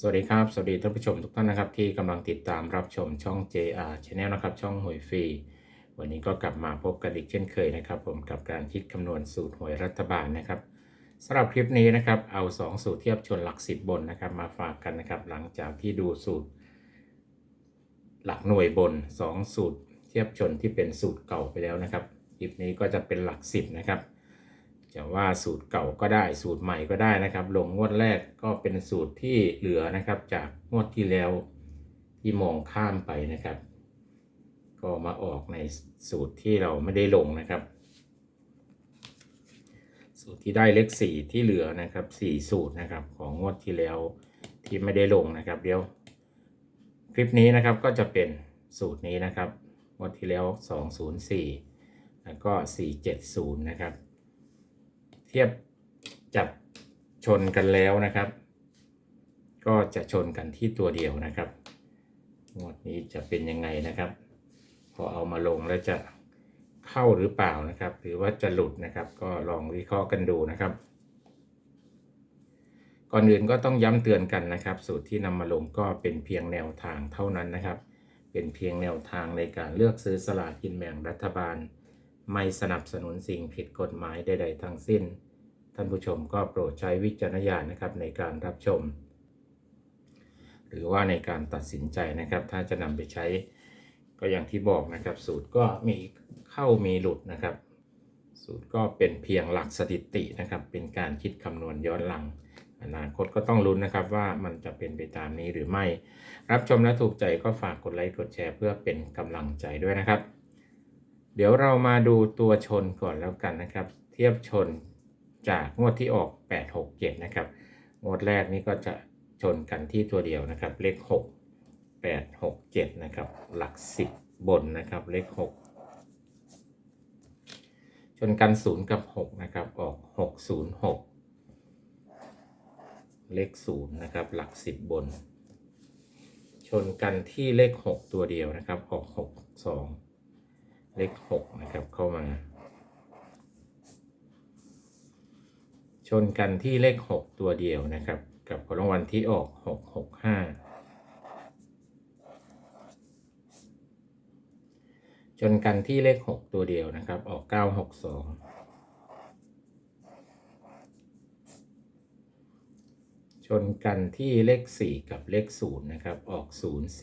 สวัสดีครับ สวัสดีท่านผู้ชมทุกท่านนะครับ ที่กำลังติดตามรับชมช่อง JR Channel นะครับ ช่องหวยฟรี วันนี้ก็กลับมาพบกันอีกเช่นเคยนะครับ ผมกับการคิดคำนวณสูตรหวยรัฐบาลนะครับสำหรับคลิปนี้นะครับเอา 2 สูตรเทียบชนหลัก 10 บนนะครับ มาฝากกันนะครับ หลังจากที่ดูสูตร หลักหน่วยบน 2 สูตร เทียบชนที่เป็นสูตรเก่าไปแล้วนะครับคลิปนี้ก็จะเป็นหลัก 10นะครับ จะว่าสูตรเก่าก็ได้สูตรใหม่ก็ได้นะครับ ลงงวดแรกก็เป็นสูตรที่เหลือนะครับ จากงวดที่แล้วที่มองข้ามไปนะครับ ก็มาออกในสูตรที่เราไม่ได้ลงนะครับ สูตรที่ได้เลขสี่ที่เหลือนะครับสี่สูตรนะครับของงวดที่แล้วที่ไม่ได้ลงนะครับ เดี๋ยว คลิปนี้นะครับก็จะเป็นสูตรนี้นะครับงวดที่แล้ว 204 แล้วก็ 470 นะครับ เทียบจับชนกันแล้วนะครับ ก็จะชนกันที่ตัวเดียวนะครับงวดนี้จะเป็นยังไงนะครับ พอเอามาลงแล้วจะเข้าหรือเปล่านะครับ หรือว่าจะหลุดนะครับ ก็ลองวิเคราะห์กันดูนะครับ ก่อนอื่นก็ต้องย้ำเตือนกันนะครับ สูตรที่นำมาลงก็เป็นเพียงแนวทางเท่านั้นนะครับ เป็นเพียงแนวทางในการเลือกซื้อสลากกินแบ่งรัฐบาล ไม่สนับสนุนสิ่งผิดกฎหมายใด ๆ ทั้งสิ้น ท่านผู้ชมก็โปรดใช้วิจารณญาณนะครับในการรับชม หรือว่าในการตัดสินใจนะครับ ถ้าจะนำไปใช้ก็อย่างที่บอกนะครับ สูตรก็มีเข้ามีหลุดนะครับ สูตรก็เป็นเพียงหลักสถิตินะครับ เป็นการคิดคำนวณย้อนหลังอนาคตก็ต้องลุ้นนะครับว่ามันจะเป็นไปตามนี้หรือไม่ รับชมและถูกใจก็ฝากกดไลค์กดแชร์เพื่อเป็นกำลังใจด้วยนะครับ เดี๋ยวเรามาดูตัวชนก่อนแล้วกันนะครับ เทียบชนจากงวดที่ออก 8 6 7 นะครับ งวดแรกนี่ก็จะชนกันที่ตัวเดียวนะครับ เลข 6 8 6 7 นะครับ หลัก 10 บนนะครับ เลข 6 ชนกัน 0 กับ 6 นะครับ ออก 6 0 6 เลข 0 นะครับ หลัก 10 บน ชนกันที่เลข 6 ตัวเดียวนะครับ ออก 6 2 เลข6นะครับเข้ามา ชนกันที่เลข6ตัวเดียวนะครับ กับผลรางวัลที่ออก6 6 5ชนกันที่เลข6ตัวเดียวนะครับ ออก9 6 2ชนกันที่เลข 4 กับเลข 0 นะครับ ออก 0 4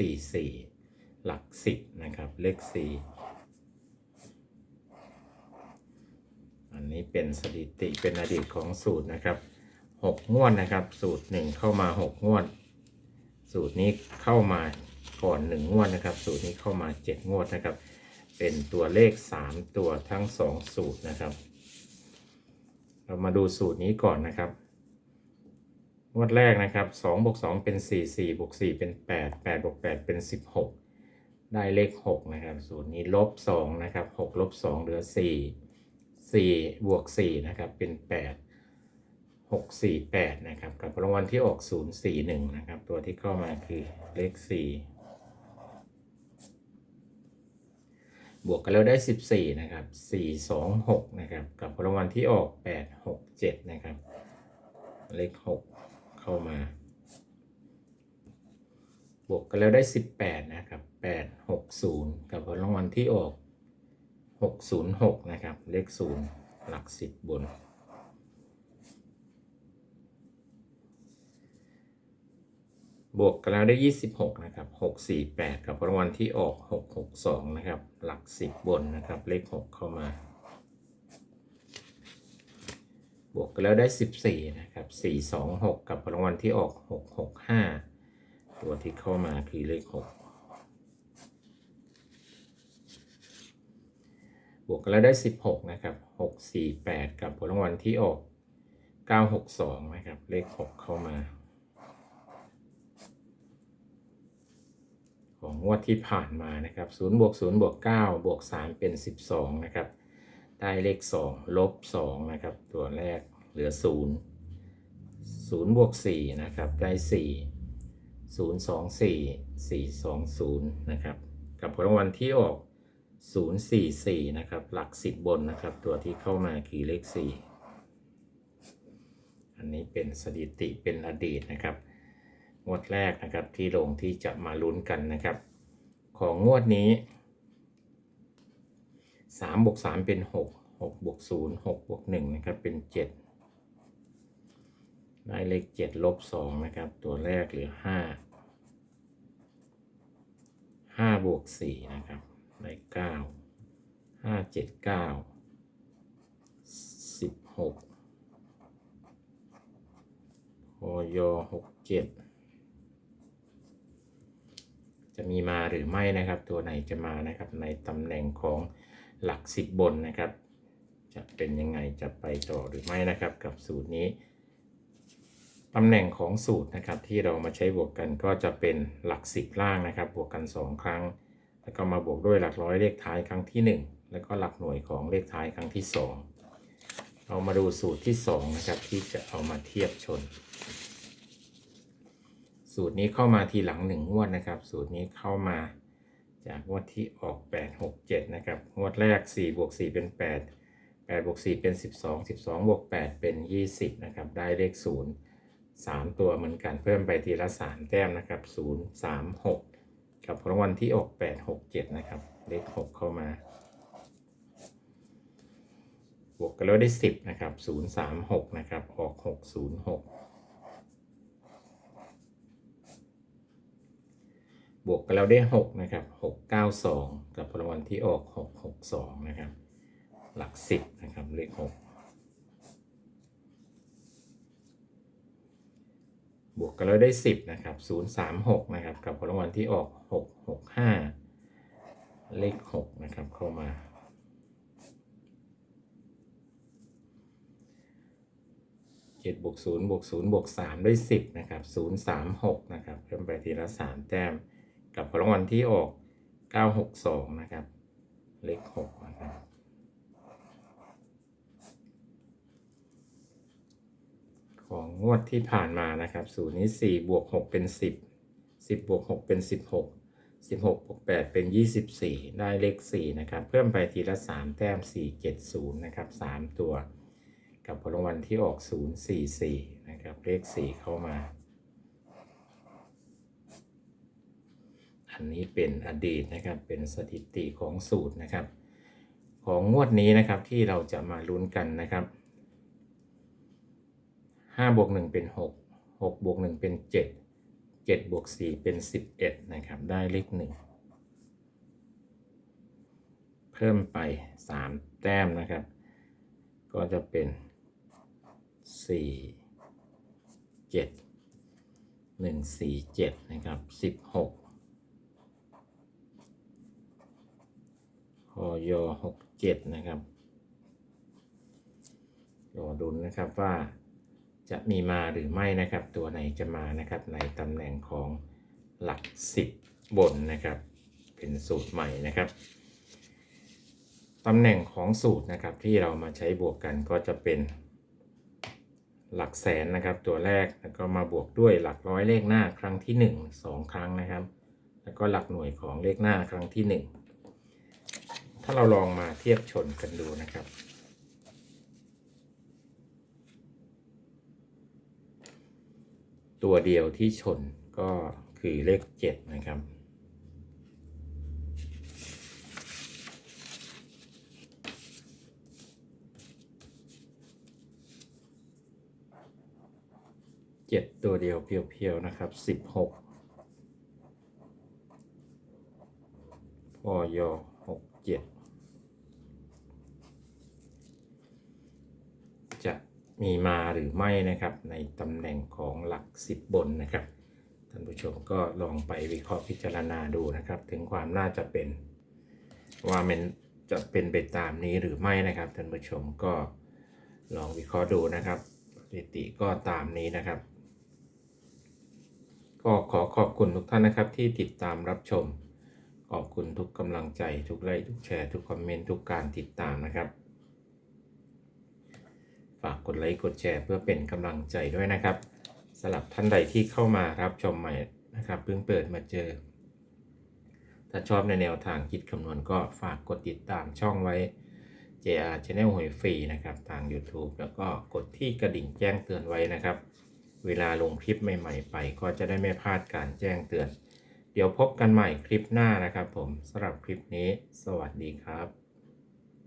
4 หลัก 10 นะครับ เลข 4 อันนี้เป็นสถิติเป็นอดีตของสูตรนะครับหกงวดนะครับ สูตรหนึ่งเข้ามาหกงวด สูตรนี้เข้ามาก่อนหนึ่งงวดนะครับ สูตรนี้เข้ามาเจ็ดงวดนะครับ เป็นตัวเลขสามตัวทั้งสองสูตรนะครับ เรามาดูสูตรนี้ก่อนนะครับงวดแรกนะครับสองบวกสองเป็นสี่สี่บวกสี่เป็นแปดแปดบวกแปดเป็นสิบหกได้เลขหกนะครับ สูตรนี้ลบสองนะครับหกลบสองเหลือสี่ สี่บวกสี่นะครับ เป็นแปดหกสี่แปดนะครับ กับรางวัลที่ออกศูนย์สี่หนึ่งนะครับ ตัวที่เข้ามาคือเลขสี่บวกกันแล้วได้สิบสี่นะครับสี่สองหกนะครับ กับรางวัลที่ออกแปดหกเจ็ดนะครับ เลขหกเข้ามา บวกกันแล้วได้สิบแปดนะครับแปดหกศูนย์กับรางวัลที่ออก 606 นะครับ เลข 0 หลัก 10 บน บวกกันแล้วได้ 26 นะครับ 648 กับรางวัลที่ออก 662 นะครับ หลัก 10 บนนะครับ เลข 6 เข้ามา บวกกันแล้วได้ 14 นะครับ 426 กับรางวัลที่ออก 665 ตัวที่เข้ามาคือเลข 6 บวกกันแล้วได้ 16 นะครับ 648 กับผลรางวัลที่ออก 962 นะครับ เลข 6 เข้ามา ของงวดที่ผ่านมานะครับ0บวก0บวก9บวก3เป็น 12 นะครับ ได้เลข 2 ลบ 2 นะครับ ตัวแรกเหลือ 0 0บวก4นะครับ ได้ 4 0 2 4 4 2 0 นะครับ กับผลรางวัลที่ออก 044 นะครับ หลัก 10 บนนะครับ ตัวที่เข้ามาคือเลข 4 อันนี้เป็นสถิติเป็นอดีตนะครับ งวดแรกนะครับที่ลงที่จะมาลุ้นกันนะครับ ของงวดนี้3บวก3เป็น 6 6บวก0 6บวก1นะครับ เป็น 7 ได้เลข 7 ลบ 2 นะครับ ตัวแรกเหลือ 5 5บวก4นะครับ ได้9 5 7 9 16พย67จะมีมาหรือไม่นะครับ ตัวไหนจะมานะครับในตำแหน่งของหลักสิบบนนะครับ จะเป็นยังไงจะไปต่อหรือไม่นะครับ กับสูตรนี้ตำแหน่งของสูตรนะครับที่เรามาใช้บวกกันก็จะเป็นหลักสิบล่างนะครับ บวกกัน 2 ครั้ง แล้วก็มาบวกด้วยหลักร้อยเลขท้ายครั้งที่ 1 แล้วก็หลักหน่วยของเลขท้ายครั้งที่ 2 เรามาดูสูตรที่ 2 นะครับที่จะเอามาเทียบชน สูตรนี้เข้ามาทีหลัง1งวดนะครับ สูตรนี้เข้ามาจากงวดที่ออก 8 6 7 นะครับ งวดแรก4บวก4เป็น 8 8บวก4เป็น 12 12บวก8เป็น 20 นะครับ ได้เลข 0 3 ตัวเหมือนกันเพิ่มไปทีละ 3 แต้มนะครับ 0 3 6 กับรางวัลที่ออก8 6 7นะครับ เลข6เข้ามา บวกกันแล้วได้10นะครับ0 3 6นะครับ ออก6 0 6บวกกันแล้วได้6นะครับ6 9 2กับรางวัลที่ออก6 6 2นะครับ หลัก10นะครับเลข6 บวกกันแล้วได้ 10 นะครับ 0 3 6 นะครับ กับผลรางวัลที่ออก 6 6 5 เลข 6 นะครับ เข้ามา 7บวก0บวก0บวก3ได้ 10 นะครับ 0 3 6 นะครับ เพิ่มไปทีละ 3 แต้ม กับผลรางวัลที่ออก 962 นะครับ เลข 6 นะครับ ของงวดที่ผ่านมานะครับสูตรนี้4บวก6เป็น 10 10บวก6เป็น 16 16บวก8เป็น 24 ได้เลข 4 นะครับ เพิ่มไปทีละ 3 แต้ม 4 7 0 นะครับ 3 ตัว กับผลรางวัลที่ออก 044 นะครับ เลข 4 เข้ามา อันนี้เป็นอดีตนะครับ เป็นสถิติของสูตรนะครับ ของงวดนี้นะครับที่เราจะมาลุ้นกันนะครับ 5บวก1เป็น6 6บวก1เป็น7 7บวก4เป็น11นะครับ ได้เลข1เพิ่มไป3แต้มนะครับ ก็จะเป็น4 7 1 4 7นะครับ16พอย67นะครับรอดุนนะครับว่า จะมีมาหรือไม่นะครับ ตัวไหนจะมานะครับ ในตำแหน่งของหลัก 10 บนนะครับ เป็นสูตรใหม่นะครับตำแหน่งของสูตรนะครับที่เรามาใช้บวกกันก็จะเป็นหลักแสนนะครับ ตัวแรกแล้วก็มาบวกด้วยหลักร้อยเลขหน้าครั้งที่ 1 2 ครั้งนะครับ แล้วก็หลักหน่วยของเลขหน้าครั้งที่ 1 ถ้าเราลองมาเทียบชนกันดูนะครับ ตัวเดียวที่ชนก็คือเลข 7 นะครับ เจ็ดตัวเดียวเพียวๆนะครับสิบหกพอยหกเจ็ดจะ มีมาหรือไม่นะครับ ในตำแหน่งของหลักสิบบนนะครับท่านผู้ชมก็ลองไปวิเคราะห์พิจารณาดูนะครับ ถึงความน่าจะเป็นว่ามันจะเป็นไปตามนี้หรือไม่นะครับท่านผู้ชมก็ลองวิเคราะห์ดูนะครับสถิติก็ตามนี้นะครับ ก็ขอขอบคุณทุกท่านนะครับที่ติดตามรับชม ขอบคุณทุกกำลังใจทุกไลค์ทุกแชร์ทุกคอมเมนต์ทุกการติดตามนะครับ ฝากกดไลค์กดแชร์เพื่อเป็นกำลังใจด้วยนะครับสำหรับท่านใดที่เข้ามารับชมใหม่นะครับเพิ่งเปิดมาเจอ ถ้าชอบในแนวทางคิดคำนวณก็ฝากกดติดตามช่องไว้ JR Channel หวยฟรีนะครับทาง YouTube แล้วก็กดที่กระดิ่งแจ้งเตือนไว้นะครับ เวลาลงคลิปใหม่ ๆ ไป ก็จะได้ไม่พลาดการแจ้งเตือน เดี๋ยวพบกันใหม่คลิปหน้านะครับผมสำหรับคลิปนี้ สวัสดีครับ